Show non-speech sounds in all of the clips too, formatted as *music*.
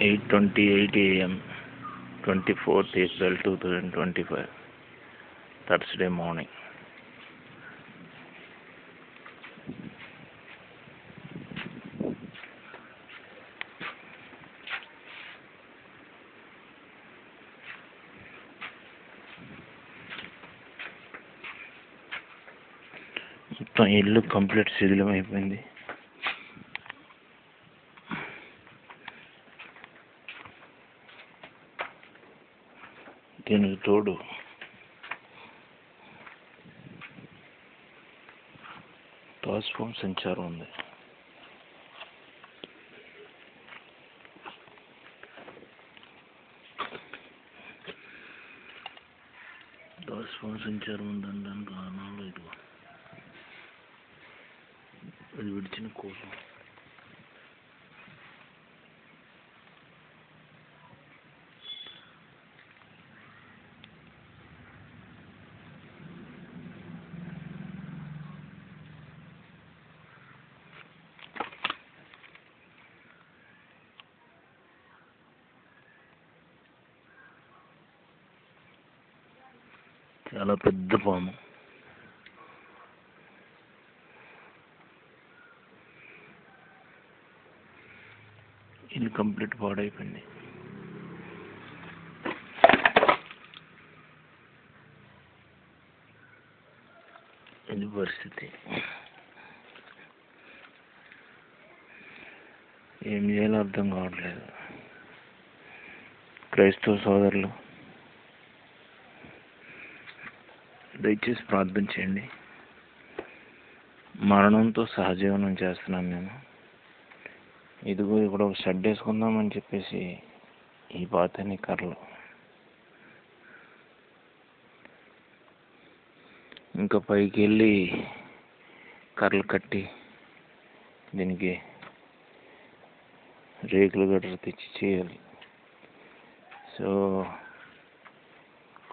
Eight twenty eight AM twenty fourth April two thousand twenty five Thursday morning మొత్తం ఇల్లు complete శిథిలం అయిపోయింది దీనికి తోడు. ట్రాన్స్ఫార్మ్ సెన్సార్ ఉంది. ట్రాన్స్ఫార్మ్ సంచారం ఉందనడానికి కారణాలు ఇది అది విడిచిన కోసం చాలా పెద్ద పాము. ఇల్లు కంప్లీట్ పాడైపోయింది. ఇది పరిస్థితి. ఏం చేయాలో అర్థం కావట్లేదు. క్రైస్తవ సోదరులు దయచేసి ప్రార్థన చేయండి మరణంతో సహజీవనం చేస్తున్నాను నేను ఇదిగో ఇక్కడ ఒక షెడ్ వేసుకుందామని చెప్పేసి ఈ పాతని కర్రలు. ఇంకా పైకి వెళ్ళి కర్రలు కట్టి దీనికి రేకులు గట్రా తెచ్చి చేయాలి. సో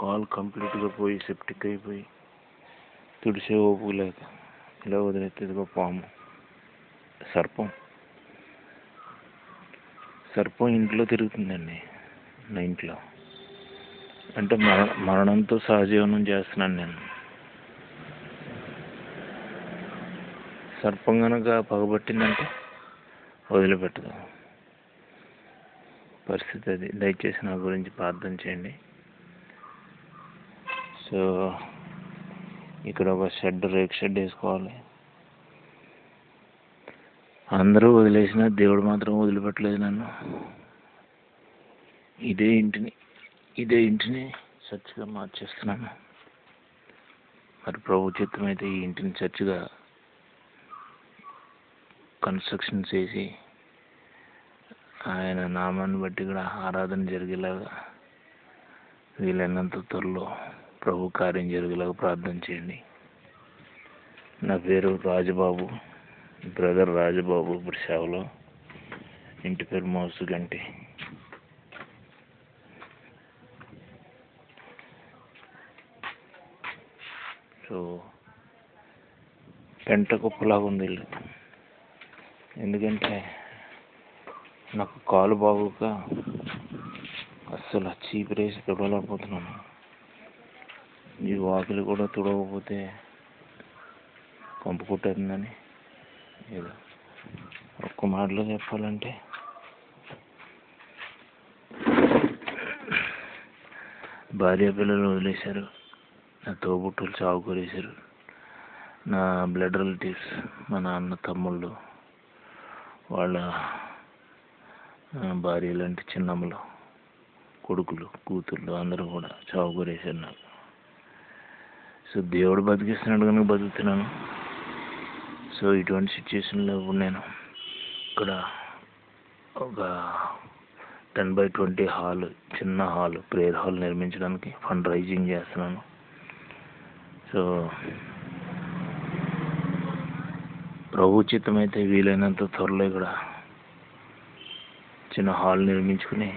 కాల్ కంప్లీట్గా పోయి సెప్టిక్ అయిపోయి తుడిసే ఓపు లేక ఇలా వదిలేస్తే పాము. సర్పం. సర్పం ఇంట్లో తిరుగుతుందండి నా ఇంట్లో అంటే మర మరణంతో సహజీవనం చేస్తున్నాను నేను. సర్పం కనుక పగబట్టిందంటే వదిలిపెట్టదు. పరిస్థితి అది. దయచేసి నా గురించి ప్రార్థన చేయండి. సో ఇక్కడ ఒక షెడ్ రేక్ షెడ్ వేసుకోవాలి. అందరూ వదిలేసిన దేవుడు మాత్రం వదిలిపెట్టలేదు నన్ను. ఇదే ఇంటిని ఇదే ఇంటిని చర్చిగా మార్చేస్తున్నాను. మరి ప్రభు చిత్తం అయితే ఈ ఇంటిని చర్చిగా కన్స్ట్రక్షన్ చేసి ఆయన నామాన్ని బట్టి కూడా ఆరాధన జరిగేలాగా వీలైనంత త్వరలో ప్రభు కార్యం జరిగేలాగా ప్రార్థన చేయండి. నా పేరు రాజబాబు బ్రదర్ రాజబాబు ఇప్పుడు సేవలో ఇంటి పేరు మోసు గంటి. సో పెంట కుప్పలాగా ఉంది ఇల్లు. ఎందుకంటే నాకు కాలు బాగోక అస్సలు చీపిరేసి తుడవలేకపోతున్నాను. ఈ వాకిలి కూడా తుడవకపోతే కంపు కొట్టేస్తుందని. ఏదో ఒక్క మాటలో చెప్పాలంటే. భార్య పిల్లలు వదిలేశారు. నా తోబుట్టులు చావు కొరేశారు. నా బ్లడ్ రిలేటివ్స్ మా నాన్న తమ్ముళ్ళు వాళ్ళ భార్య లాంటి చిన్నమ్మలు కొడుకులు కూతుళ్ళు అందరూ కూడా చావు కొరేశారు నాకు. సో దేవుడు బతికిస్తున్నాడు కనుక బతుకుతున్నాను. సో ఇటువంటి సిచ్యువేషన్లో ఇప్పుడు నేను ఇక్కడ ఒక టెన్ బై ట్వంటీ హాల్ చిన్న హాల్ ప్రేయర్ హాల్ నిర్మించడానికి ఫండ్ రైజింగ్ చేస్తున్నాను. సో ప్రభు చిత్తమైతే వీలైనంత త్వరలో ఇక్కడ చిన్న హాల్ నిర్మించుకుని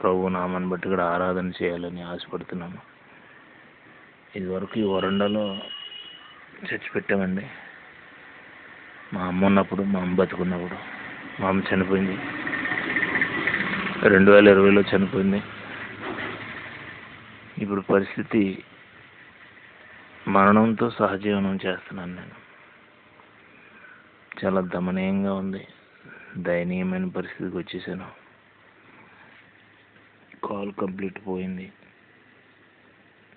ప్రభు నామాన్ని బట్టి కూడా ఆరాధన చేయాలని ఆశపడుతున్నాను. ఇదివరకు ఈ వరండాలో చర్చి పెట్టామండి. మా అమ్మ ఉన్నప్పుడు మా అమ్మ బతుకున్నప్పుడు మా అమ్మ చనిపోయింది. రెండు వేల ఇరవైలో చనిపోయింది. ఇప్పుడు పరిస్థితి మరణంతో సహజీవనం చేస్తున్నాను నేను. చాలా దమనీయంగా ఉంది. దయనీయమైన పరిస్థితికి వచ్చేసాను. కాల్ కంప్లీట్ పోయింది.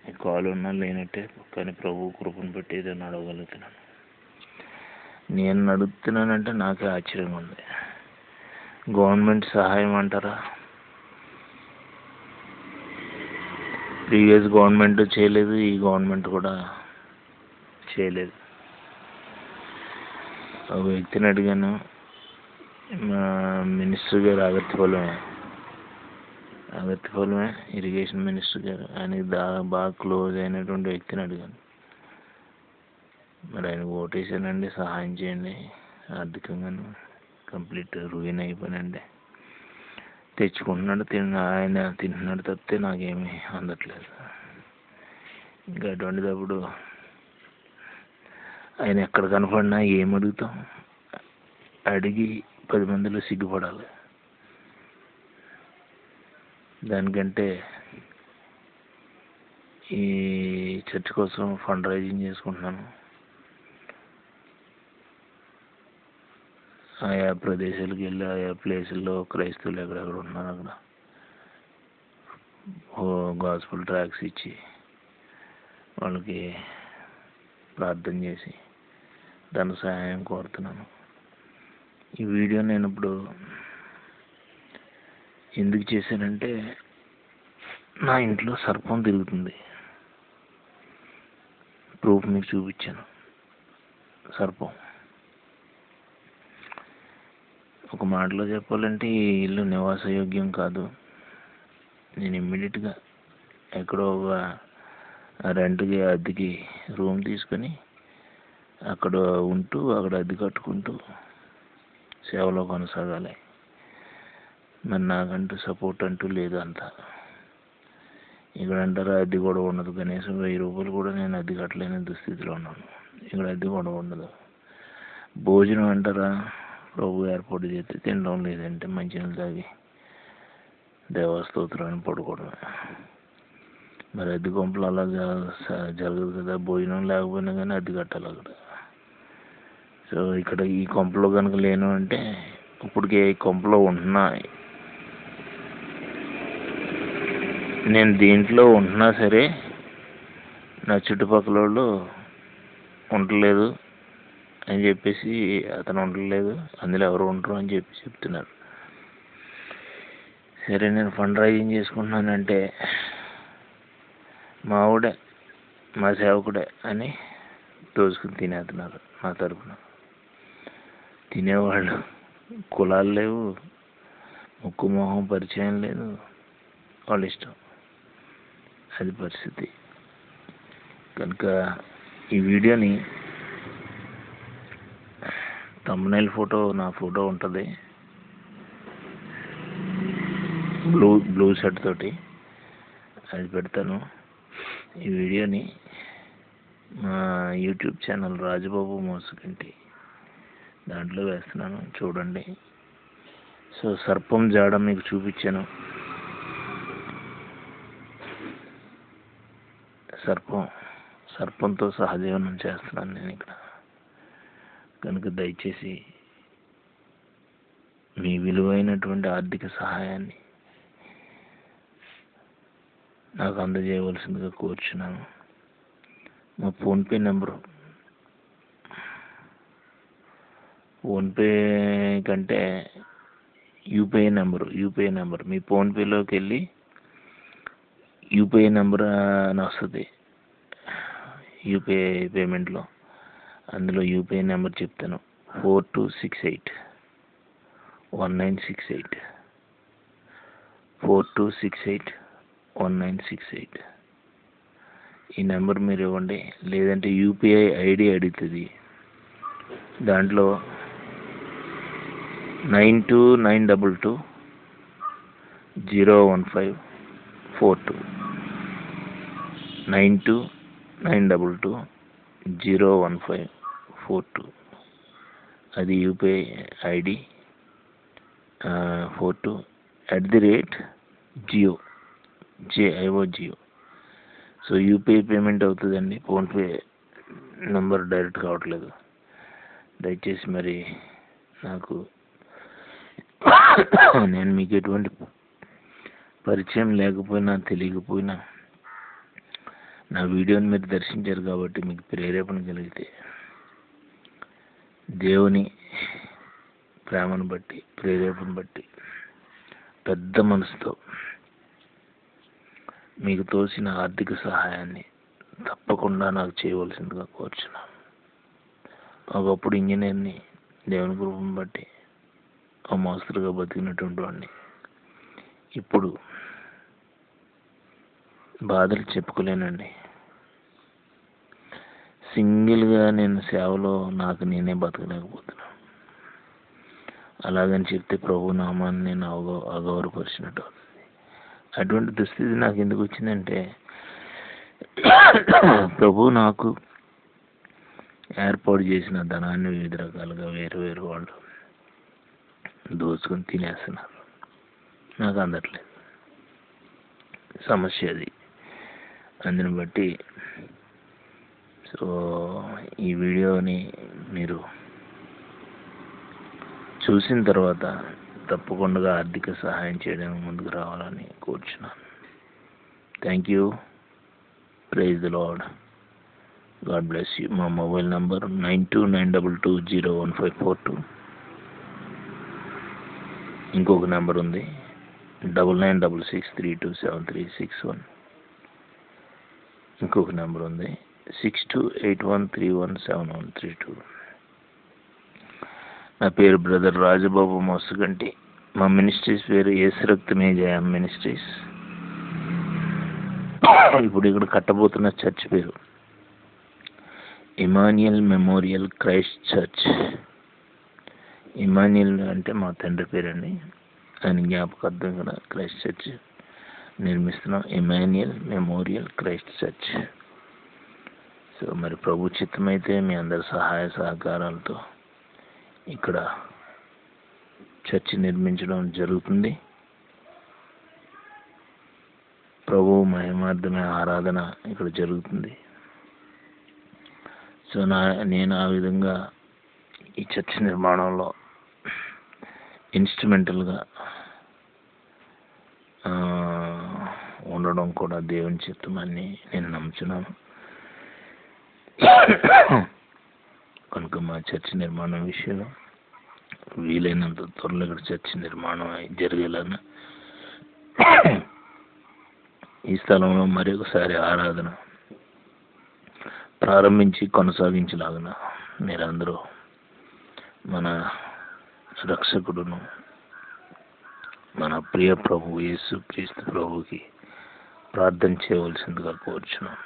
ఈ కాలు ఉన్నా లేనట్టే కానీ ప్రభు కృపను బట్టి ఏదైనా అడగలుగుతున్నాను నేను నడుపుతున్నానంటే నాకే ఆశ్చర్యంగా ఉంది గవర్నమెంట్ సహాయం అంటారా? ప్రీవియస్ గవర్నమెంట్ చేయలేదు ఈ గవర్నమెంట్ కూడా చేయలేదు. ఒక వ్యక్తిని అడిగాను మా మినిస్టర్ గారు ఆగత్తిపొలమే ఆగత్తిపొలమే ఇరిగేషన్ మినిస్టర్ గారు ఆయనకి దా బాగా క్లోజ్ అయినటువంటి వ్యక్తిని అడిగాను. మరి ఆయనకు ఓటేసానండి సహాయం చేయండి ఆర్థికంగాను కంప్లీట్ రూయిన్ అయిపోయానండి. తెచ్చుకుంటున్నాడు తిన్న ఆయన తింటున్నాడు తప్పితే నాకేమీ అందట్లేదు. ఇంకా అటువంటిదప్పుడు ఆయన ఎక్కడ కనపడినా ఏం అడుగుతాం అడిగి పది మందిలో సిగ్గుపడాలి. దానికంటే ఈ చర్చ్ కోసం ఫండ్ రైజింగ్ చేసుకుంటున్నాను. ఆయా ప్రదేశాలకు వెళ్ళి ఆయా ప్లేసుల్లో క్రైస్తవులు ఎక్కడెక్కడ ఉన్నారు అక్కడ గాస్పుల్ ట్రాక్స్ ఇచ్చి వాళ్ళకి ప్రార్థన చేసి ధన సహాయం కోరుతున్నాను. ఈ వీడియో నేను ఇప్పుడు ఎందుకు చేశానంటే నా ఇంట్లో సర్పం తిరుగుతుంది. ప్రూఫ్ మీకు చూపించాను. సర్పం. ఒక మాటలో చెప్పాలంటే ఈ ఇల్లు నివాసయోగ్యం కాదు. నేను ఇమ్మీడియట్గా ఎక్కడో ఒక రెంట్కి అద్దెకి రూమ్ తీసుకొని అక్కడ ఉంటూ అక్కడ అద్దె కట్టుకుంటూ సేవలో కొనసాగాలి. మరి నాకంటూ సపోర్ట్ అంటూ లేదు అంత. ఇక్కడ అంటారా అద్దె కూడా ఉండదు. కనీసం వెయ్యి రూపాయలు కూడా నేను అద్దె కట్టలేని దుస్థితిలో ఉన్నాను. ఇక్కడ అద్దె కూడా ఉండదు. భోజనం అంటారా ప్రభు ఏర్పాటు చేస్తే తినడం లేదంటే మంచినీళ్ళు తాగి దేవస్తోత్రాన్ని పడుకోవడమే. మరి అద్దె కొంపలు అలా జరగదు కదా. భోజనం లేకపోయినా కానీ అద్దె కట్టాలి అక్కడ. సో ఇక్కడ ఈ కొంపలో కనుక లేను అంటే ఇప్పటికే ఈ కొంపలో ఉంటున్నా నేను దీంట్లో ఉంటున్నా సరే నా చుట్టుపక్కల వాళ్ళు ఉండలేదు అని చెప్పేసి అతను ఉండలేదు అందులో ఎవరు ఉండరు అని చెప్పి చెప్తున్నారు. సరే నేను ఫండ్ రైజింగ్ చేసుకుంటున్నానంటే మా ఆవిడే మా సేవకుడే అని దోసుకుని తినేస్తున్నారు మా తరపున. తినేవాళ్ళు కులాలు లేవు ముక్కు మొహం పరిచయం లేదు వాళ్ళు ఇష్టం. అది పరిస్థితి. కనుక ఈ వీడియోని తమ్మునైల్ ఫోటో నా ఫోటో ఉంటుంది. బ్లూ బ్లూ షర్ట్ తోటి అది పెడతాను. ఈ వీడియోని మా యూట్యూబ్ ఛానల్ రాజబాబు మోసకంటి దాంట్లో వేస్తున్నాను. చూడండి. సో సర్పం జాడ మీకు చూపించాను. సర్పం సర్పంతో సహజీవనం చేస్తున్నాను నేను ఇక్కడ. కనుక దయచేసి మీ విలువైనటువంటి ఆర్థిక సహాయాన్ని నాకు అందజేయవలసిందిగా కోరుచున్నాను. మా ఫోన్పే నెంబరు ఫోన్పే కంటే యూపీఐ నెంబరు యూపీఐ నెంబర్. మీ ఫోన్పేలోకి వెళ్ళి యూపీఐ నెంబర్ అని వస్తుంది. యూపీఐ పేమెంట్లో అందులో యూపీఐ నెంబర్ చెప్తాను. Four two six eight one nine six eight four two six eight one nine six eight ఈ నెంబర్ మీరు ఇవ్వండి. లేదంటే యూపీఐ ఐడి అడుగుతుంది. దాంట్లో nine two nine double two zero one five four two. Nine two nine double two zero one five four two. అది UPI ID four two at the rate Jio J I O Jio. So UPI payment అవుతుందండి PhonePe number direct కావట్లేదు. దయచేసి మరి నాకు *coughs* నేను మీకు ఎటువంటి పరిచయం లేకపోయినా తెలియకపోయినా నా వీడియోని మీరు దర్శించారు కాబట్టి మీకు ప్రేరేపణ కలిగితే దేవుని ప్రేమను బట్టి ప్రేరేపణ బట్టి పెద్ద మనసుతో మీకు తోసిన ఆర్థిక సహాయాన్ని తప్పకుండా నాకు చేయవలసిందిగా కోరుచున్నాను. ఒకప్పుడు ఇంజనీర్ని దేవుని కృపను బట్టి ఆ మోస్తరుగా బతికినటువంటి వాడిని. ఇప్పుడు బాధలు చెప్పుకోలేనండి. సింగిల్గా నేను సేవలో నాకు నేనే బతకలేకపోతున్నాను. అలాగని చెప్తే ప్రభు నామాన్ని నేను అగౌ అగౌరవపరిచినట్టు అవుతుంది. అటువంటి దుస్థితి నాకు ఎందుకు వచ్చిందంటే ప్రభు నాకు ఏర్పాటు చేసిన ధనాన్ని వివిధ రకాలుగా వేరు వేరు వాళ్ళు దోచుకొని తినేస్తున్నారు. నాకు అందట్లేదు. సమస్య అది. అందుని బట్టి సో ఈ వీడియోని మీరు చూసిన తర్వాత తప్పకుండా ఆర్థిక సహాయం చేయడానికి ముందుకు రావాలని కోరుచున్నాను. Thank you praise the lord God bless you మా mobile number nine two nine double two zero one five four two. ఇంకొక నెంబర్ ఉంది. Double nine double six three two seven three six one. ఇంకొక number ఉంది. Six two eight one three one seven one three two నా పేరు brother Rajababu Mosaganti. మా ministries పేరు ఏసురక్తమే జయ ministries ఇప్పుడు ఇక్కడ కట్టబోతున్న చర్చ్ పేరు. Emmanuel memorial Christ church Emmanuel అంటే మా తండ్రి పేరండి. ఆయన జ్ఞాపకార్థం కూడా Christ church నిర్మిస్తున్నాం. Emmanuel memorial Christ church. So మరి ప్రభు చిత్తమైతే మీ అందరి సహాయ సహకారాలతో ఇక్కడ చర్చ్ నిర్మించడం జరుగుతుంది. ప్రభు మహిమార్థమే ఆరాధన ఇక్కడ జరుగుతుంది. సో నా నేను ఆ విధంగా ఈ చర్చ్ నిర్మాణంలో ఇన్స్ట్రుమెంటల్గా ఉండడం కూడా దేవుని చిత్తమని నేను నమ్ముచున్నాను. కనుక మా చర్చి నిర్మాణం విషయంలో వీలైనంత త్వరలో ఇక్కడ చర్చ్ నిర్మాణం జరిగేలాగా ఈ స్థలంలో మరొకసారి ఆరాధన ప్రారంభించి కొనసాగించలాగిన మీరందరూ మన రక్షకుడును మన ప్రియ ప్రభు యేసు క్రీస్తు ప్రభుకి ప్రార్థన చేయవలసిందిగా కోరుచున్నాను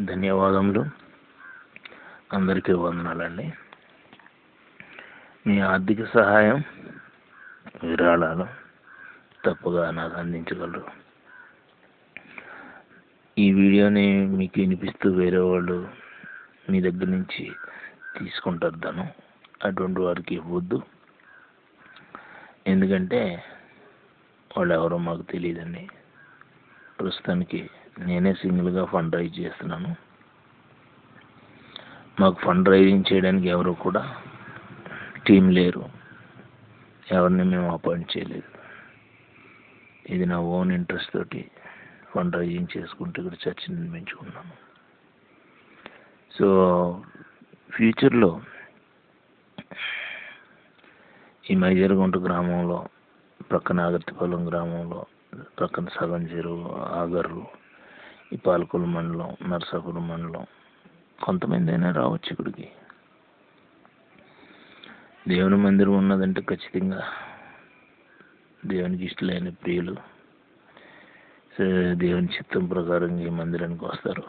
ధన్యవాదములు. అందరికీ వందనాలండి. మీ ఆర్థిక సహాయం విరాళాలు తప్పుగా నాకు అందించగలరు. ఈ వీడియోని మీకు వినిపిస్తూ వేరే వాళ్ళు మీ దగ్గర నుంచి తీసుకుంటారు ధనం. అటువంటి వారికి ఇవ్వద్దు. ఎందుకంటే వాళ్ళు ఎవరో మాకు తెలియదండి ప్రస్తుతానికి నేనే సింగిల్గా ఫండ్ రైజ్ చేస్తున్నాను. మాకు ఫండ్ రైజింగ్ చేయడానికి ఎవరు కూడా టీం లేరు. ఎవరిని మేము అపాయింట్ చేయలేదు. ఇది నా ఓన్ ఇంట్రెస్ట్ తోటి ఫండ్ రైజింగ్ చేసుకుంటూ ఇక్కడ చర్చ నిర్మించుకున్నాను. సో ఫ్యూచర్లో ఈ మైజర్గుంట గ్రామంలో ప్రక్కన ఆగర్తిపాలెం గ్రామంలో ప్రక్కన సగం చెరువు ఆగర్రు ఈ పాలకొల్లు మండలం నరసాపురం మండలం కొంతమంది అయినా రావచ్చు ఇక్కడికి. దేవుని మందిరం ఉన్నదంటే ఖచ్చితంగా దేవునికి ఇష్టలైన ప్రియులు. దేవుని చిత్తం ప్రకారం ఈ మందిరానికి వస్తారు.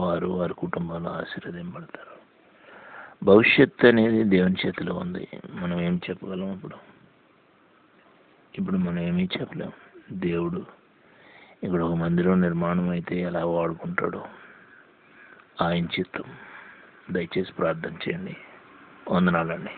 వారు వారి కుటుంబాలు ఆశీర్వదింపడతారు భవిష్యత్తు అనేది దేవుని చేతిలో ఉంది. మనం ఏం చెప్పగలం ఇప్పుడు? ఇప్పుడు మనం ఏమీ చెప్పలేం. దేవుడు ఇక్కడ ఒక మందిరం నిర్మాణం అయితే ఎలా వాడుకుంటాడో ఆయన చిత్తం. దయచేసి ప్రార్థన చేయండి. వందనాలండి.